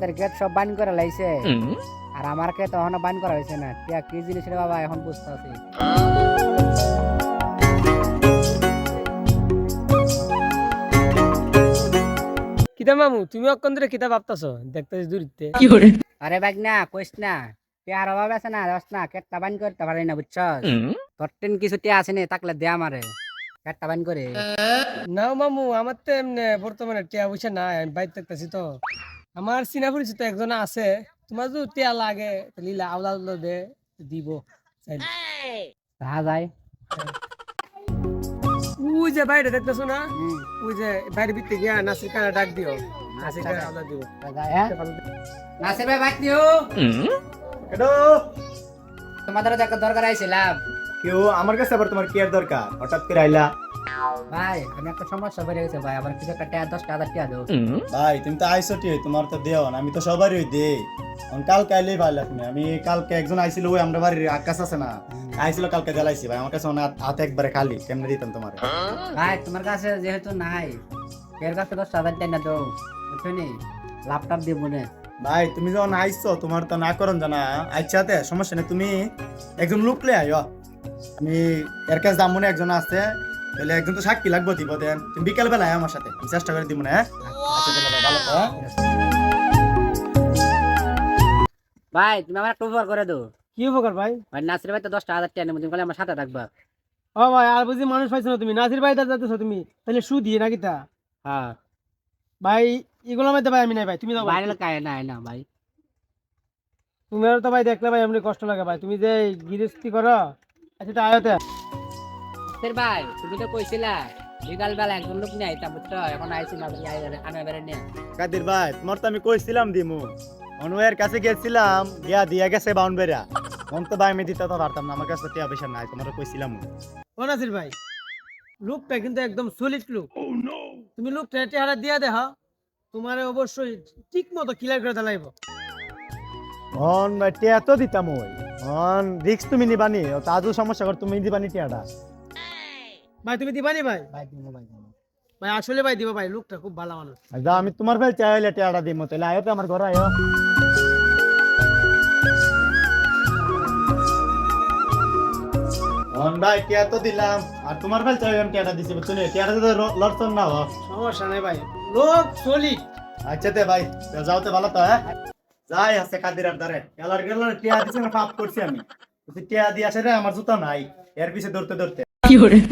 আমাদের গেট সব বান করে লাইছে। আর আমার কে তখন বান করা হয়েছে না। টিয়া কি জিনিস রে বাবা এখন বুঝতে আছি কিতা মামু তুমি অক্ষণ ধরে কিতা ভাবতাছ? দেখতেছি দূরিতে আরে বাগ না কইস না টিয়ার অভাব আছে না দশ না কেটটা বান করতে পারি না বুঝছ তোর টেন কিছু টিয়া আছে নি তাকলে দে আমারে। কেটটা বান করে। নাও মামু আমার তো এমনি বর্তমানে টিয়া পয়সা না আমি বাইর থাকতেছি তো। আমার চিনা পরিচিত একজন আছে তোমার যদি টিয়া লাগে লিলা আওলা দে দিব। যায়। ওই যে বাইরে দেখতেছো না? ওই যে বাইরে ভিতরে গিয়া নাসির কানা ডাক দিও। নাসির কানা আওলা যায়, হ্যাঁ? নাসির ভাই বাক দিও এডো তোমাদের দরকার আইছিলাম। কেউ আমার কাছে আবার তোমার কি আর দরকার হঠাৎ করে আইলা। ভাই আমি একটা সমস্যা বেড়ে গেছে ভাই আমার কিছু একটা টিয়া দশটা হাজার টিয়া দেবো। ভাই তুমি তো আইসো টি তোমার তো দেও না আমি তো সবারই দে এখন কালকে আইলেই ভাই তুমি আমি কালকে একজন আইছিল ওই আমরা বাড়ির আকাশ আছে না আইছিল কালকে জ্বালাইছি ভাই আমার কাছে অনেক হাতে একবারে খালি কেমনে দিতাম তোমার? ভাই তোমার কাছে যেহেতু নাই এর কাছে দশ হাজার টাকা দাও বুঝছ ল্যাপটপ দিব না ভাই তুমি যখন আইসো তোমার তো না করন জানা। আচ্ছাতে সমস্যা নেই তুমি একজন লোক লে আইও। আমি এর কাছে দাম মনে একজন আছে তাহলে একজন তো সাক্ষী লাগবো দিব দেন। তুমি বিকেল বেলা আয় আমার সাথে চেষ্টা করে দিব না হ্যাঁ? আচ্ছা ভাই, হ্যাঁ? ভাই তুমি আমার একটা উপকার করে দাও। কি উপকার ভাই? ভাই নাসির ভাই তো দশটা হাজার টাকা নেব তুমি বলে আমার সাথে থাকবা। ও ভাই আর বুঝি মানুষ পাইছো না তুমি? নাসির ভাই যাচ্ছ তুমি তাহলে সু দিয়ে নাকি তা? হ্যাঁ। ভাই এগুলোর মধ্যে ভাই আমি নাই ভাই। তুমি যাও ভাই। বাইরে কায় না না ভাই। তুমি তো ভাই দেখলে ভাই এমনি কষ্ট লাগে ভাই। তুমি যে গৃহস্থী করো আচ্ছা তা আয়তে নাসির ভাই তুমি তো কইছিলা বিকাল বেলা একজন লোক নেই তা বুঝছ? এখন আইছি না আনে বেড়ে নিয়ে কাদির ভাই তোমার তো আমি কইছিলাম দিমু। অনুয়ের কাছে গেছিলাম গিয়া দিয়া গেছে বাউন বেরা মন তো ভাই আমি দিতে তো পারতাম না আমার কাছে তো টিয়া পয়সা নাই তোমার কইছিলাম। ও নাসির ভাই লোকটা কিন্তু একদম সলিড লোক। তুমি লোকটা চেহারা দিয়া দেখা তোমার অবশ্যই ঠিক মতো ক্লিয়ার করে দিলাইব। অন টিয়া তো দিতাম ওই। অন রিক্স তুমি নিবানি তাজু সমস্যা কর তুমি দিবানি টিয়াটা। ভাই তুমি দিবানি ভাই? ভাই দিব ভাই দিব। ভাই আসলে ভাই দিবা ভাই লোকটা খুব ভালো মানুষ। যা আমি তোমার ফেল চাইলে টিয়াটা দিমু তাহলে আয়ো তো আমার ঘরে আয়ো। অন ভাই টিয়া তো দিলাম। আর তোমার ফেল চাই আমি টিয়াটা দিছি বুঝছ টিয়াটা তো লড়ছন না সমস্যা নাই ভাই। লোক সলিড আচ্ছা তে ভাই যাও তে ভালো তো হ্যাঁ? যাই আছে কাদির আর দারে এলার গেল টিয়া দিছে না পাপ করছি আমি। টিয়া দিয়ে আসে রে আমার জুতা নাই। এর পিছে ধরতে ধরতে। 有人